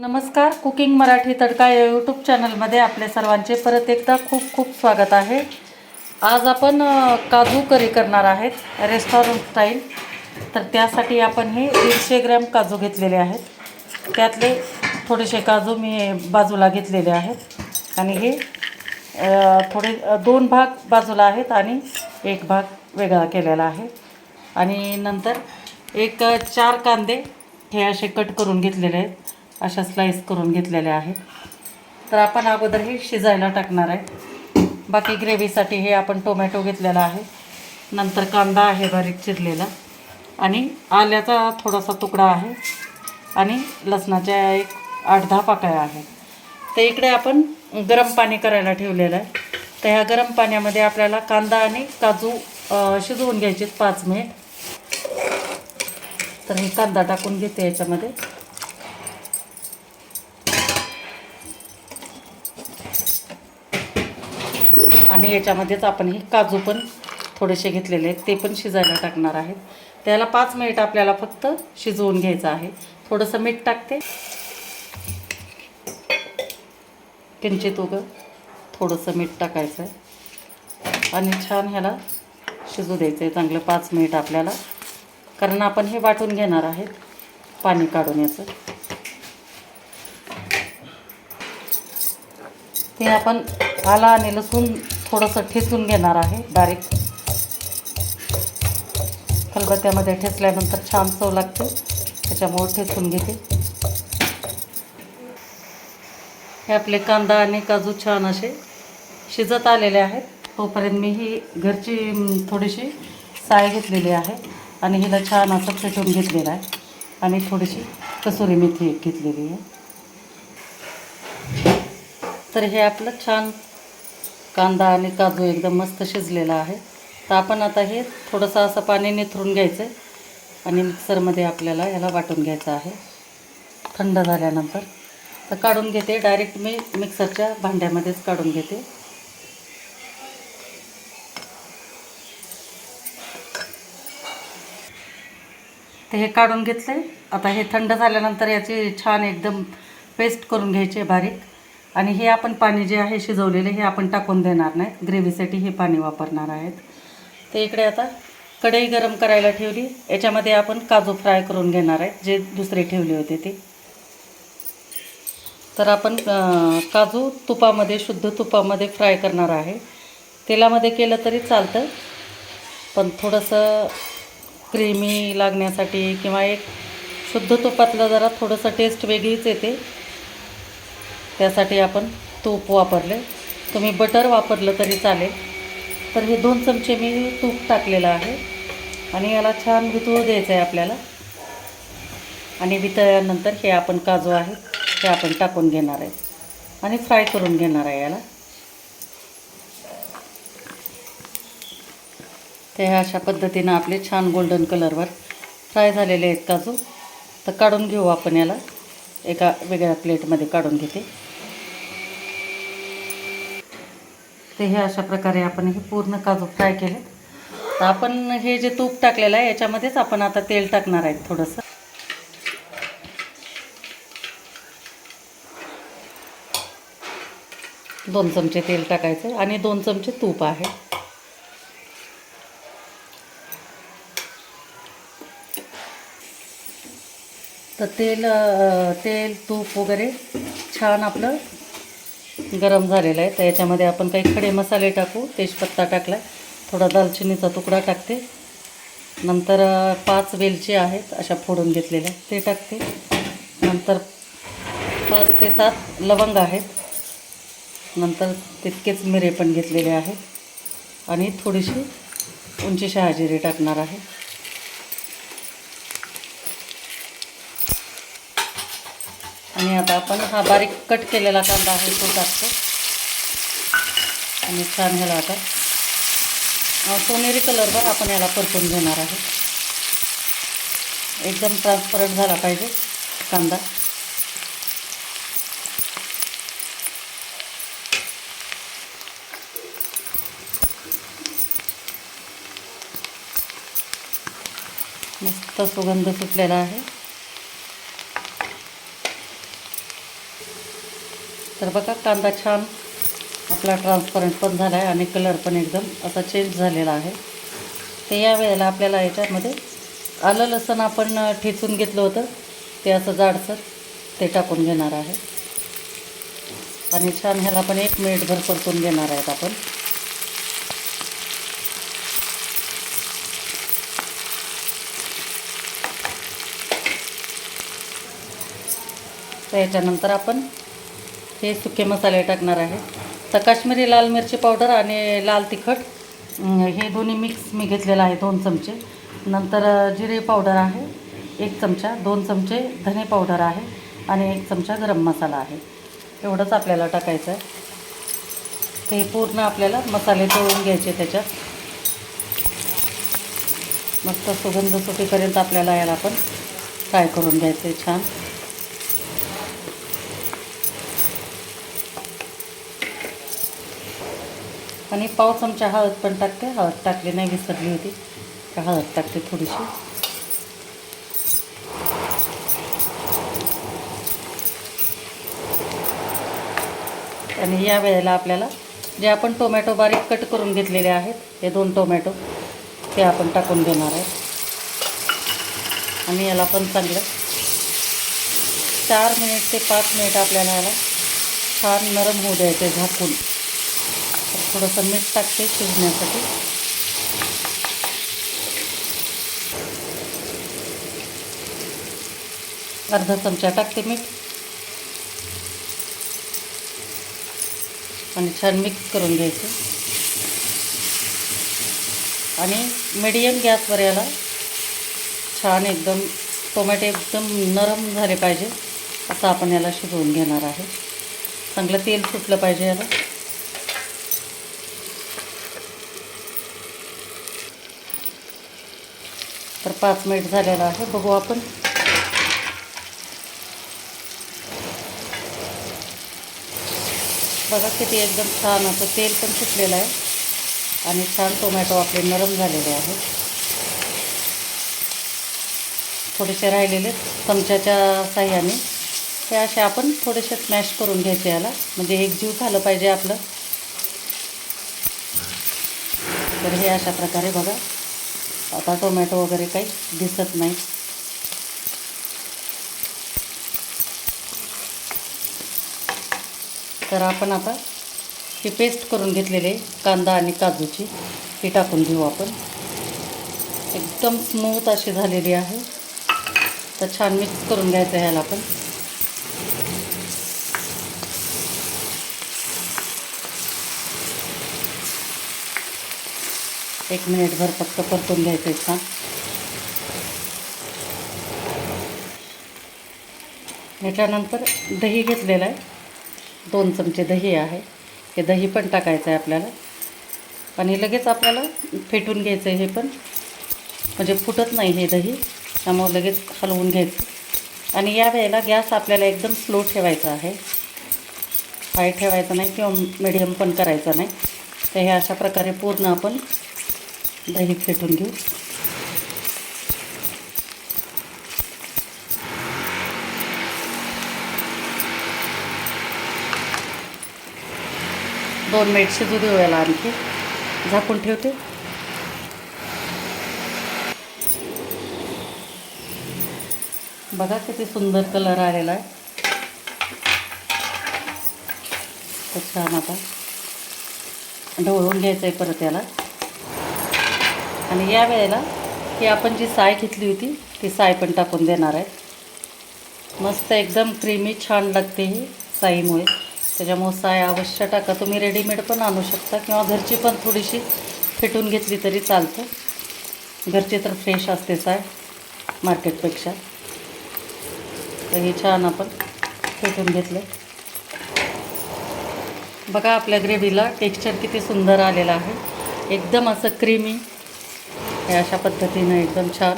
नमस्कार कुकिंग मराठी तडका या यूट्यूब चॅनलमध्ये आपल्या सर्वांचे परत एकदा खूप खूप स्वागत आहे. आज आपण काजू करी करणार आहेत रेस्टॉरंट स्टाईल तर त्यासाठी आपण हे दीडशे ग्रॅम काजू घेतलेले आहेत. त्यातले थोडेसे काजू मी बाजूला घेतलेले आहेत. आणि हे थोडे दोन भाग बाजूला आहेत आणि एक भाग वेगळा केलेला आहे. आणि नंतर एक चार कांदे हे असे कट करून घेतलेले आहेत. अशा स्लाईस करून घेतलेले आहेत. तर आपण अगोदर हे शिजायला टाकणार आहे. बाकी ग्रेव्हीसाठी हे आपण टोमॅटो घेतलेला आहे. नंतर कांदा आहे बारीक चिरलेला. आणि आल्याचा थोडासा तुकडा आहे. आणि लसणाच्या एक आठ दहा पाकळ्या आहेत. तर इकडे आपण गरम पाणी करायला ठेवलेलं आहे. तर ह्या गरम पाण्यामध्ये आपल्याला कांदा आणि काजू शिजवून घ्यायचे पाच मिनिट. तर हे कांदा टाकून घेते याच्यामध्ये. आणि याच्यामध्येच आपण हे काजू पण थोडेसे घेतलेले आहेत. ते पण शिजायला टाकणार आहेत. त्याला पाच मिनिट आपल्याला फक्त शिजवून घ्यायचं आहे. थोडंसं मीठ टाकते. किंचित उगं थोडंसं मीठ टाकायचं आहे आणि छान ह्याला शिजू द्यायचं आहे चांगलं पाच मिनिट आपल्याला. कारण आपण हे वाटून घेणार आहेत. पाणी काढून याचं. ते आपण आला आणि लसूण थोडंसं ठेचून घेणार आहे. बारीक. खलबत्त्यामध्ये ठेचल्यानंतर छान चव लागते. त्याच्यामुळं ठेचून घेते. हे आपले कांदा आणि काजू छान असे शिजत आलेले आहेत. तोपर्यंत मी ही घरची थोडीशी साय घेतलेली आहे आणि हिला छान असं फेटून घेतलेलं आहे. आणि थोडीशी कसुरी मेथी एक घेतलेली आहे. तर हे आपलं छान कांदा आणि काजू एकदम मस्त शिजलेला आहे. तर आपण आता हे थोडंसं असं पाणी निथरून घ्यायचं आहे. आणि मिक्सरमध्ये आपल्याला याला वाटून घ्यायचं आहे. थंड झाल्यानंतर तर काढून घेते. डायरेक्ट मी मिक्सरच्या भांड्यामध्येच काढून घेते. तर हे काढून घेतलं. आहे आता हे थंड झाल्यानंतर याची छान एकदम पेस्ट करून घ्यायची आहे बारीक. आणि हे आपण पाणी जे आहे शिजवलेले हे आपण टाकून देणार नाही. ग्रेव्हीसाठी हे पाणी वापरणार आहेत. तर इकडे आता कढई गरम करायला ठेवली. याच्यामध्ये आपण काजू फ्राय करून घेणार आहे जे दुसरे ठेवले होते ते. तर आपण काजू तुपामध्ये शुद्ध तुपामध्ये फ्राय करणार आहे. तेलामध्ये केलं तरी चालतं. पण थोडंसं क्रीमी लागण्यासाठी किंवा एक शुद्ध तुपातलं जरा थोडंसं टेस्ट वेगळीच येते. त्यासाठी आपण तूप वापरले. तुम्ही बटर वापरलं तरी चालेल. तर हे दोन चमचे मी तूप टाकलेलं आहे. आणि याला छान वितळू द्यायचं आहे आपल्याला. आणि वितळल्यानंतर हे आपण काजू आहे ते आपण टाकून घेणार आहे. आणि फ्राय करून घेणार आहे याला. ते अशा पद्धतीनं आपले छान गोल्डन कलरवर फ्राय झालेले आहेत काजू. तर काढून घेऊ आपण याला. एका वेगळ्या प्लेटमध्ये काढून घेते. ते हे अशा प्रकारे आपण हे पूर्ण काजू फ्राय केले तर आपण हे जे तूप टाकलेलं आहे याच्यामध्येच आपण आता तेल टाकणार आहेत थोडंसं. दोन चमचे तेल टाकायचं आणि दोन चमचे तूप आहे. तर तेल तेल तूप वगैरे छान आपलं गरम झालेलं आहे. तर याच्यामध्ये आपण काही खडे मसाले टाकू. तेजपत्ता टाकला थोडा दालचिनीचा तुकडा टाकते. नंतर पाच वेलची आहेत अशा फोडून घेतलेल्या. ते टाकते. नंतर पाच ते सात लवंग आहेत. नंतर तितकेच मिरे पण घेतलेले आहेत. आणि थोडीशी उंची शहाजिरी टाकणार आहे. आणि आता आपण हा बारीक कट केलेला कांदा आहे तो टाकतो. आणि छान ह्याला आता सोनेरी कलरवर आपण याला परतून घेणार आहे एकदम ट्रान्सपरंट झाला पाहिजे कांदा. मस्त सुगंध सुटलेला आहे. तर बघा कांदा छान आपला ट्रान्सपरंट पण झाला आहे आणि कलर पण एकदम असा चेंज झालेला आहे. ते या वेळेला आपल्याला याच्यामध्ये आलं लसण आपण ठेचून घेतलं होतं. ते असं जाडसर ते टाकून घेणार आहे. आणि छान ह्याला पण एक मिनिटभर परतून घेणार आहेत आपण. तर याच्यानंतर आपण हे सुके मसाले टाकणार आहे. तर काश्मीरी लाल मिरची पावडर आणि लाल तिखट हे दोन्ही मिक्स मी घेतलेलं आहे दोन चमचे. नंतर जिरे पावडर आहे एक चमचा दोन चमचे धने पावडर आहे आणि एक चमचा गरम मसाला आहे. एवढंच आपल्याला टाकायचं आहे. ते पूर्ण आपल्याला मसाले तळून घ्यायचे त्याच्यात. मस्त सुगंध सुटीपर्यंत आपल्याला याला पण फ्राय करून घ्यायचं आहे छान. आणि पाव चमचा हळद पण टाकते. हळद टाकली नाही विसरली होती. तर हळद टाकते थोडीशी. आणि या वेळेला आपल्याला जे आपण टोमॅटो बारीक कट करून घेतलेले आहेत हे दोन टोमॅटो ते आपण टाकून देणार आहे. आणि याला पण चांगलं चार मिनिट ते पाच मिनिट आपल्याला याला छान नरम होऊ द्यायचे झाकून. थोडंसं मीठ टाकते शिजण्यासाठी. अर्धा चमचा टाकते मीठ. आणि छान मिक्स करून घ्यायचं. आणि मिडियम गॅसवर याला छान एकदम टोमॅटो एकदम नरम झाले पाहिजे असं आपण याला शिजवून घेणार आहे. चांगलं तेल सुटलं पाहिजे याला. तर पाच मिनिट झालेलं आहे. बघू आपण. बघा किती एकदम छान असं तेल पण सुटलेलं आहे. आणि छान टोमॅटो आपले नरम झालेले आहे. थोडेसे राहिलेले चमच्याच्या साह्याने. हे असे आपण थोडेसे स्मॅश करून घ्यायचे याला. म्हणजे एक जीव झालं पाहिजे आपलं. तर हे अशा प्रकारे बघा. आता टोमॅटो वगैरे काही दिसत नाही. तर आपण आता ही पेस्ट करून घेतलेली आहे कांदा आणि काजूची ही टाकून घेऊ आपण. एकदम स्मूथ अशी झालेली आहे. तर छान मिक्स करून घ्यायचं ह्याला आपण एक मिनिटभर फक्त परतून घ्यायचं आहे छान याच्यानंतर दही घेतलेलं आहे. दोन चमचे दही आहे. हे दही पण टाकायचं आहे आपल्याला. आणि लगेच आपल्याला फेटून घ्यायचं आहे हे पण. म्हणजे फुटत नाही हे दही. त्यामुळे लगेच हलवून घ्यायचं. आणि या वेळेला गॅस आपल्याला एकदम स्लो ठेवायचा आहे. हाय ठेवायचा नाही किंवा मिडियम पण करायचा नाही. तर हे अशा प्रकारे पूर्ण आपण दही फेटून घेऊ दोन मिनिट शिजू देऊ याला आणखी. झाकून ठेवते. बघा किती सुंदर कलर आलेला आहे. छान आता. ढवळून घ्यायचं आहे परत याला. आणि या वेळेला ही आपण जी साय घेतली होती ती साय पण टाकून देणार आहे. मस्त एकदम क्रीमी छान लागते ही साईमुळे. त्याच्यामुळे साय अवश्य टाका. तुम्ही रेडीमेड पण आणू शकता किंवा घरची पण थोडीशी फेटून घेतली तरी चालतं. घरची तर फ्रेश असते साय मार्केटपेक्षा. तर हे छान आपण फेटून घेतलं. बघा आपल्या ग्रेव्हीला टेक्स्चर किती सुंदर आलेलं आहे. एकदम असं क्रीमी हे अशा पद्धतीनं एकदम छान.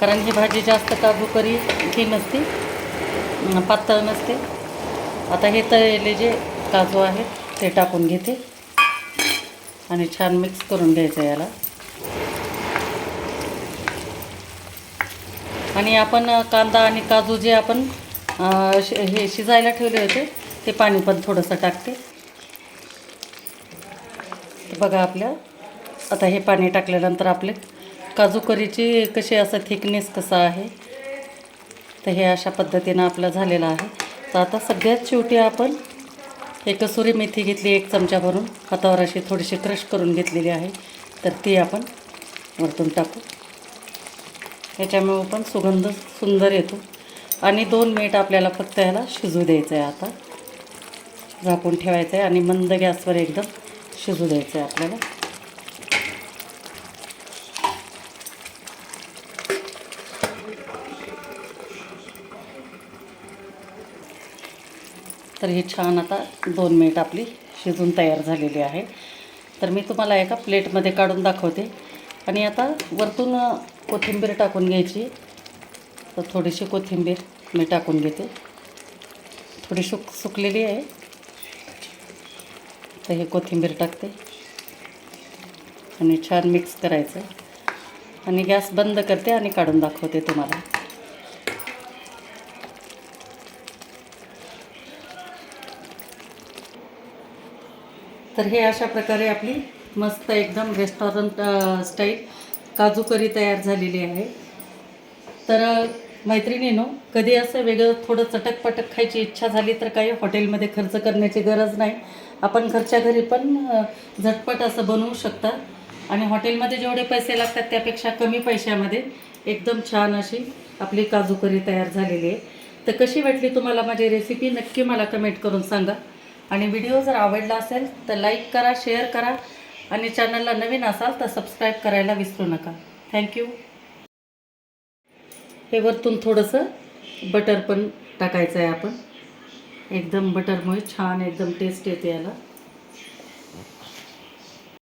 कारण ही भाजी जास्त काजूकरी ही नसते पातळ नसते. आता हे तळलेले जे काजू आहेत ते टाकून घेते. आणि छान मिक्स करून घ्यायचं याला. आणि आपण कांदा आणि काजू जे आपण शि- हे शिजायला ठेवले होते ते पाणी पण थोडंसं टाकते. बघा आपल्या आता हे पाणी टाकल्यानंतर आपले काजू करीची कशी असं थिकनेस कसा आहे तर हे अशा पद्धतीनं आपलं झालेलं आहे. तर आता सगळ्यात शेवटी आपण हे कसुरी मेथी घेतली एक चमचा भरून. हातावर अशी थोडीशी क्रश करून घेतलेली आहे. तर ती आपण वरतून टाकू. याच्यामुळे पण सुगंध सुंदर येतो. आणि दोन मिनिट आपल्याला फक्त ह्याला शिजू द्यायचं आहे आता. झाकून ठेवायचं आहे आणि मंद गॅसवर एकदम शिजू द्यायचं आहे आपल्याला. तर ही छान आता दोन मिनिट आपली शिजून तयार झालेली आहे. तर मी तुम्हाला एका प्लेटमध्ये काढून दाखवते. आणि आता वरतून कोथिंबीर टाकून घ्यायची. तर थोडीशी कोथिंबीर मी टाकून घेते. थोडी सुक सुकलेली आहे. तर हे कोथिंबीर टाकते. आणि छान मिक्स करायचं. आणि गॅस बंद करते आणि काढून दाखवते तुम्हाला. तर हे अशा प्रकारे आपली मस्त एकदम रेस्टॉरंट स्टाईल काजू करी तयार झालेली आहे. तर मैत्रिणीनो कधी असं वेगळं थोडं चटकपटक खायची इच्छा झाली तर काही हॉटेलमध्ये खर्च करण्याची गरज नाही. आपण घरच्या घरी पण झटपट असं बनवू शकता. आणि हॉटेलमध्ये जेवढे पैसे लागतात त्यापेक्षा कमी पैशामध्ये एकदम छान अशी आपली काजू करी तयार झालेली आहे. तर कशी वाटली तुम्हाला माझी रेसिपी नक्की मला कमेंट करून सांगा. आणि व्हिडिओ जर आवडला असेल तर लाईक करा शेअर करा आणि चॅनलला नवीन असाल तर सबस्क्राईब करायला विसरू नका. थँक्यू हे वरतून थोडंसं बटर पण टाकायचं आहे आपण. एकदम बटरमुळे छान एकदम टेस्ट येते याला.